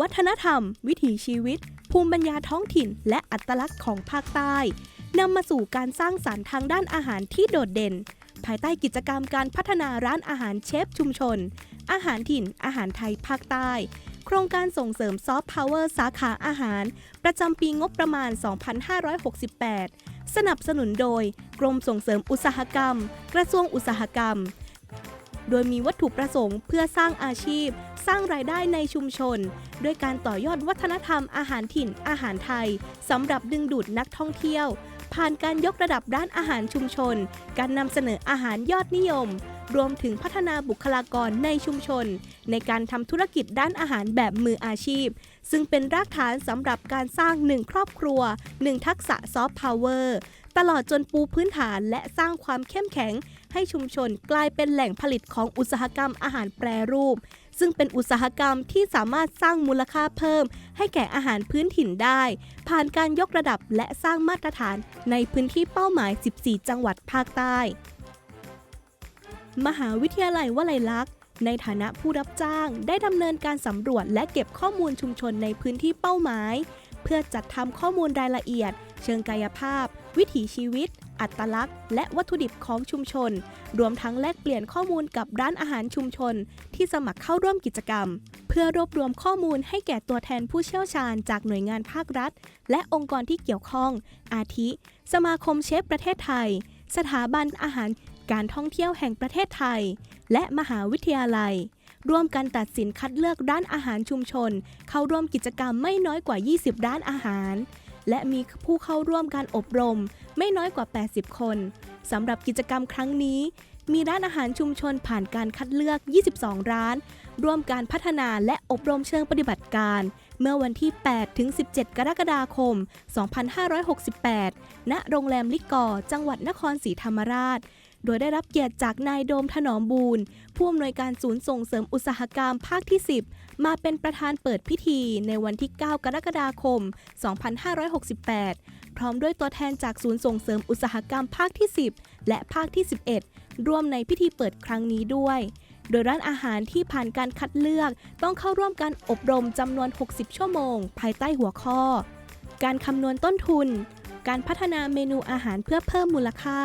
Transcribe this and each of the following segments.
วัฒนธรรม วิถีชีวิต ภูมิปัญญาท้องถิ่น และอัตลักษณ์ของภาคใต้นำมาสู่การสร้างสารรค์ทางด้านอาหารที่โดดเด่น ภายใต้กิจกรรมการพัฒนาร้านอาหารเชฟชุมชน อาหารถิ่น อาหารไทยภาคใต้ โครงการส่งเสริมซอฟต์พาวเวอร์สาขาอาหาร ประจำปีงบประมาณ 2568 สนับสนุนโดย กรมส่งเสริมอุตสาหกรรม กระทรวงอุตสาหกรรม โดยมีวัตถุประสงค์เพื่อสร้างอาชีพ สร้างรายได้ในชุมชน ด้วยการต่อยอดวัฒนธรรมอาหารถิ่นอาหารไทยสำหรับดึงดูดนักท่องเที่ยว ผ่านการยกระดับด้านอาหารชุมชน การนำเสนออาหารยอดนิยม รวมถึงพัฒนาบุคลากรในชุมชน ในการทำธุรกิจด้านอาหารแบบมืออาชีพ ซึ่งเป็นรากฐานสำหรับการสร้างหนึ่งครอบครัวหนึ่งทักษะซอฟต์พาวเวอร์ตลอดจนปูพื้นฐานและสร้างความเข้มแข็ง ให้ชุมชนกลายเป็นแหล่งผลิตของอุตสาหกรรมอาหารแปรรูป ซึ่งเป็นอุตสาหกรรมที่สามารถสร้างมูลค่าเพิ่ม ให้แก่อาหารพื้นถิ่นได้ ผ่านการยกระดับและสร้างมาตรฐานในพื้นที่เป้าหมาย 14 จังหวัดภาคใต้ มหาวิทยาลัยวลัยลักษณ์ ในฐานะผู้รับจ้างได้ดำเนินการสำรวจและเก็บข้อมูลชุมชนในพื้นที่เป้าหมาย เพื่อจัดทำข้อมูลรายละเอียด เชิงกายภาพ วิถีชีวิต อัตลักษณ์ และวัตถุดิบของชุมชน รวมทั้งแลกเปลี่ยนข้อมูลกับร้านอาหารชุมชน ที่สมัครเข้าร่วมกิจกรรม เพื่อรวบรวมข้อมูลให้แก่ตัวแทนผู้เชี่ยวชาญจากหน่วยงานภาครัฐ และองค์กรที่เกี่ยวข้อง อาทิ สมาคมเชฟประเทศไทย สถาบันอาหาร การท่องเที่ยวแห่งประเทศไทย และมหาวิทยาลัย ร่วมกันตัดสินคัดเลือกร้านอาหารชุมชน เข้าร่วมกิจกรรมไม่น้อยกว่า 20 ร้านอาหาร และมีผู้เข้าร่วมการอบรมไม่น้อยกว่า 80 คนสำหรับกิจกรรมครั้งนี้ มีร้านอาหารชุมชนผ่านการคัดเลือก 22 ร้าน ร่วมการพัฒนาและอบรมเชิงปฏิบัติการ เมื่อวันที่ 8 ถึง 17 กรกฎาคม 2568 ณ โรงแรมลิกอร์จังหวัดนครศรีธรรมราช โดยได้รับเกียรติจากนายโดมถนอมบูรณ์ผู้อำนวยการศูนย์ส่งเสริมอุตสาหกรรมภาคที่ 10 มาเป็นประธานเปิดพิธีในวันที่ 9 กรกฎาคม 2568 พร้อมด้วยตัวแทนจากศูนย์ส่งเสริมอุตสาหกรรมภาคที่ 10 และภาคที่ 11 ร่วมในพิธีเปิดครั้งนี้ด้วยโดยร้านอาหารที่ผ่านการคัดเลือกต้องเข้าร่วมการอบรมจำนวน 60 ชั่วโมง ภายใต้หัวข้อ การคำนวณต้นทุน การพัฒนาเมนูอาหารเพื่อเพิ่มมูลค่า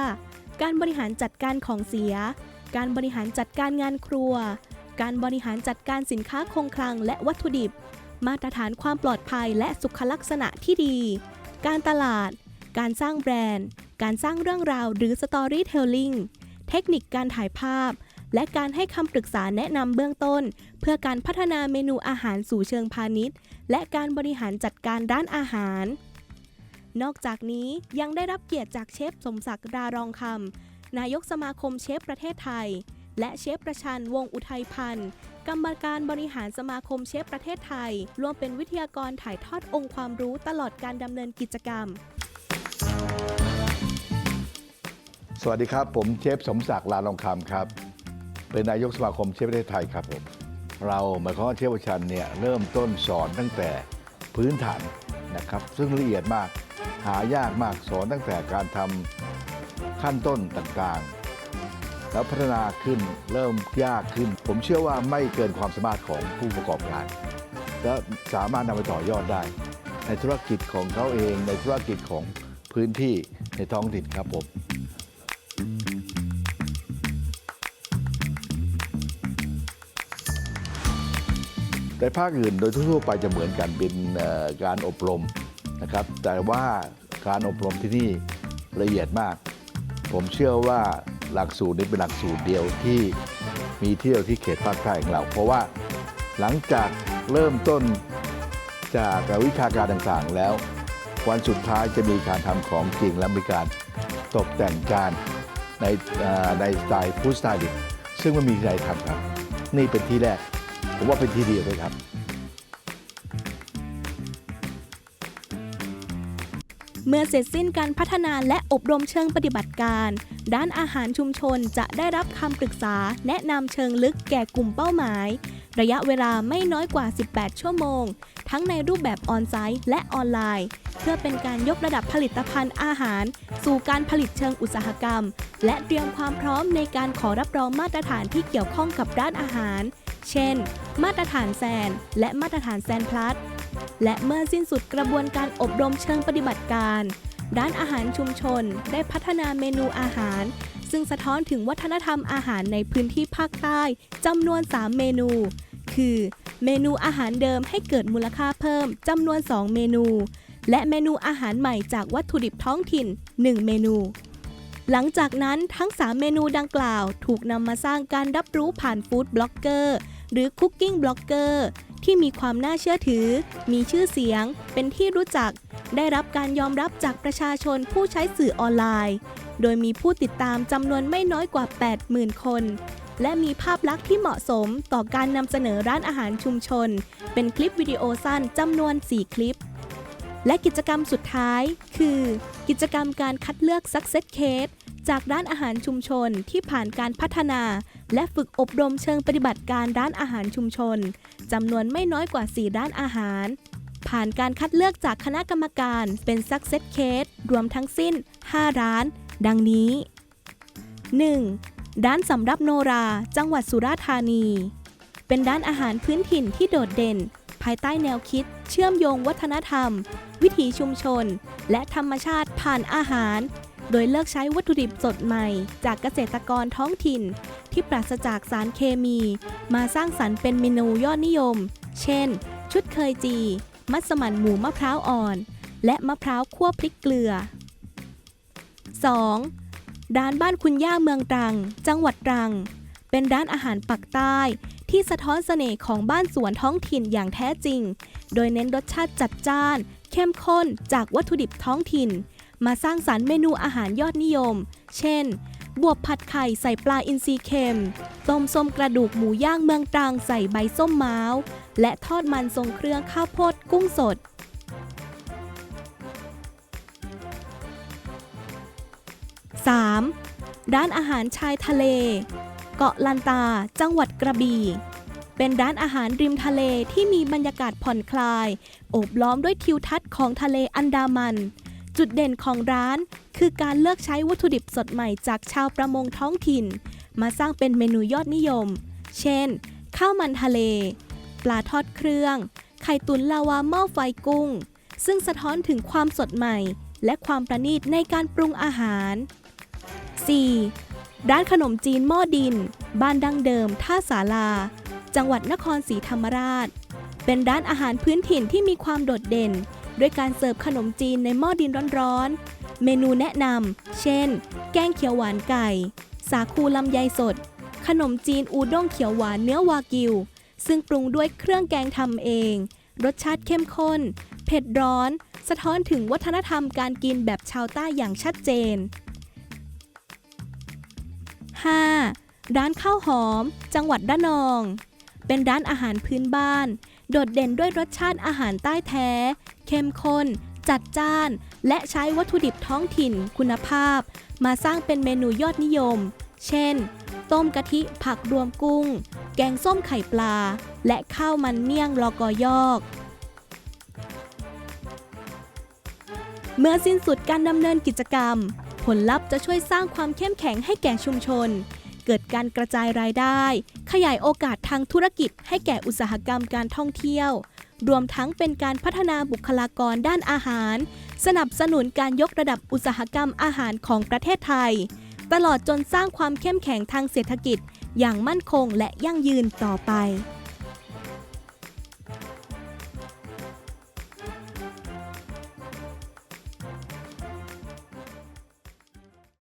การบริหารจัดการของเสีย การบริหารจัดการงานครัว การบริหารจัดการสินค้าคงคลังและวัตถุดิบ มาตรฐานความปลอดภัยและสุขลักษณะที่ดี การตลาด การสร้างแบรนด์ การสร้างเรื่องราวหรือ Storytelling เทคนิคการถ่ายภาพ และการให้คำปรึกษาแนะนำเบื้องต้น เพื่อการพัฒนาเมนูอาหารสู่เชิงพาณิชย์ และการบริหารจัดการร้านอาหาร นอกจากนี้ยังได้รับเกียรติจากเชฟสมศักดิ์ดารองคำนายกสมาคมเชฟประเทศไทย และเชฟประชันวงอุทัยพันธ์กรรมการบริหารสมาคมเชฟประเทศไทย ร่วมเป็นวิทยากรถ่ายทอดองค์ความรู้ตลอดการดำเนินกิจกรรม สวัสดีครับ ผมเชฟสมศักดิ์ลาลองคำครับ เป็นนายกสมาคมเชฟประเทศไทยครับผมเราหมายความว่าเชฟประชันเนี่ยเริ่มต้นสอนตั้งแต่พื้นฐานนะครับ ซึ่งละเอียดมาก หายากมากสอนตั้งแต่การทำขั้นต้นต่างๆ แล้วพัฒนาขึ้นเริ่มยากขึ้น ผมเชื่อว่าไม่เกินความสามารถของผู้ประกอบการ และสามารถนำไปต่อยอดได้ ในธุรกิจของเขาเอง ในธุรกิจของพื้นที่ในท้องถิ่นครับผมในภาคอื่นโดยทั่วไปจะเหมือนกันเป็นการอบรม นะครับ แต่ว่าการอบรมที่นี่ละเอียดมาก ผมเชื่อว่าหลักสูตรนี้เป็นหลักสูตรเดียวที่มีเที่ยวที่เขตภาคใต้ของเรา เพราะว่าหลังจากเริ่มต้นจากวิชาการต่างๆแล้ว วันสุดท้ายจะมีการทำของจริงและมีการตกแต่งจานในในสไตล์ฟู้ดสไตล์ซึ่งไม่มีใครทำครับ นี่เป็นที่แรก ผมว่าเป็นที่เดียวเลยครับ เมื่อเสร็จสิ้นการพัฒนาและอบรมเชิงปฏิบัติการ ด้านอาหารชุมชนจะได้รับคำปรึกษาแนะนำเชิงลึกแก่กลุ่มเป้าหมาย ระยะเวลาไม่น้อยกว่า 18 ชั่วโมง ทั้งในรูปแบบออนไซต์และออนไลน์ เพื่อเป็นการยกระดับผลิตภัณฑ์อาหาร สู่การผลิตเชิงอุตสาหกรรม และเตรียมความพร้อมในการขอรับรองมาตรฐานที่เกี่ยวข้องกับด้านอาหาร เช่น มาตรฐานแซนและมาตรฐานแซนพลัส และเมื่อสิ้นสุดกระบวนการอบรมเชิงปฏิบัติการ ร้านอาหารชุมชนได้พัฒนาเมนูอาหาร ซึ่งสะท้อนถึงวัฒนธรรมอาหารในพื้นที่ภาคใต้จำนวน 3 เมนู คือ เมนูอาหารเดิมให้เกิดมูลค่าเพิ่มจำนวน 2 เมนู และเมนูอาหารใหม่จากวัตถุดิบท้องถิ่น 1 เมนูหลังจากนั้นทั้ง 3 เมนูดังกล่าว ถูกนำมาสร้างการรับรู้ผ่านฟู้ดบล็อกเกอร์หรือคุกกิ้งบล็อกเกอร์ ที่มีความน่าเชื่อถือ มีชื่อเสียง เป็นที่รู้จัก ได้รับการยอมรับจากประชาชนผู้ใช้สื่อออนไลน์ โดยมีผู้ติดตามจำนวนไม่น้อยกว่า 80,000 คน และมีภาพลักษณ์ที่เหมาะสมต่อการนำเสนอร้านอาหารชุมชน เป็นคลิปวิดีโอสั้นจำนวน 4 คลิป และกิจกรรมสุดท้าย คือ กิจกรรมการคัดเลือก Success Case จากร้านอาหารชุมชนที่ผ่านการพัฒนา และฝึกอบรมเชิงปฏิบัติการร้านอาหารชุมชน จำนวนไม่น้อยกว่า 4 ร้านอาหาร ผ่านการคัดเลือกจากคณะกรรมการเป็น Success Case รวมทั้งสิ้น 5 ร้าน ดังนี้ 1. ร้านสำรับโนรา จังหวัดสุราษฎร์ธานี เป็นร้านอาหารพื้นถิ่นที่โดดเด่น ภายใต้แนวคิด เชื่อมโยงวัฒนธรรม วิถีชุมชน และธรรมชาติผ่านอาหาร โดยเลือกใช้วัตถุดิบสดใหม่ จากเกษตรกรท้องถิ่น ที่ปราศจากสารเคมี มาสร้างสรรค์เป็นเมนูยอดนิยม เช่น ชุดเคยจี มัสมั่นหมูมะพร้าวอ่อน และมะพร้าวคั่วพริกเกลือ 2. ร้านบ้านคุณย่าเมืองตรัง จังหวัดตรัง เป็นร้านอาหารปักใต้ที่สะท้อนเสน่ห์ของบ้านสวนท้องถิ่นอย่างแท้จริง โดยเน้นรสชาติจัดจ้าน เข้มข้นจากวัตถุดิบท้องถิ่น มาสร้างสรรค์เมนูอาหารยอดนิยม เช่น บวบผัดไข่ใส่ปลาอินทรีเค็ม ต้มส้มกระดูกหมูย่างเมืองตรังใส่ใบส้มม้าว และทอดมันทรงเครื่องข้าวโพดกุ้งสด 3. ร้านอาหารชายทะเล เกาะลันตา จังหวัดกระบี่ เป็นร้านอาหารริมทะเลที่มีบรรยากาศผ่อนคลาย โอบล้อมด้วยทิวทัศน์ของทะเลอันดามัน จุดเด่นของร้าน คือการเลือกใช้วัตถุดิบสดใหม่จากชาวประมงท้องถิ่น มาสร้างเป็นเมนูยอดนิยม เช่น ข้าวมันทะเล ปลาทอดเครื่อง ไข่ตุ๋นลาวาหม้อไฟกุ้ง ซึ่งสะท้อนถึงความสดใหม่ และความประณีตในการปรุงอาหาร 4. ร้านขนมจีนหม้อดิน บ้านดังเดิม ท่าสาลา จังหวัดนครศรีธรรมราช เป็นร้านอาหารพื้นถิ่นที่มีความโดดเด่น ด้วยการเสิร์ฟขนมจีนในหม้อดินร้อนๆ เมนูแนะนำ เช่น แกงเขียวหวานไก่ สาคูลำไยสด ขนมจีนอูด้งเขียวหวานเนื้อวากิว ซึ่งปรุงด้วยเครื่องแกงทำเอง รสชาติเข้มข้น เผ็ดร้อน สะท้อนถึงวัฒนธรรมการกินแบบชาวใต้อย่างชัดเจน 5. ร้านข้าวหอม จังหวัดระนอง เป็นร้านอาหารพื้นบ้าน โดดเด่นด้วยรสชาติอาหารใต้แท้ เข้มข้น จัดจ้าน และใช้วัตถุดิบท้องถิ่นคุณภาพ มาสร้างเป็นเมนูยอดนิยม เช่น ต้มกะทิผักรวมกุ้ง แกงส้มไข่ปลา และข้าวมันเมี่ยงลอกอยอกเมื่อสิ้นสุดการดำเนินกิจกรรม ผลลัพธ์จะช่วยสร้างความเข้มแข็งให้แก่ชุมชน เกิดการกระจายรายได้ ขยายโอกาสทางธุรกิจให้แก่อุตสาหกรรมการท่องเที่ยว รวมทั้งเป็นการพัฒนาบุคลากรด้านอาหาร สนับสนุนการยกระดับอุตสาหกรรมอาหารของประเทศไทย ตลอดจนสร้างความเข้มแข็งทางเศรษฐกิจ อย่างมั่นคงและยั่งยืนต่อไป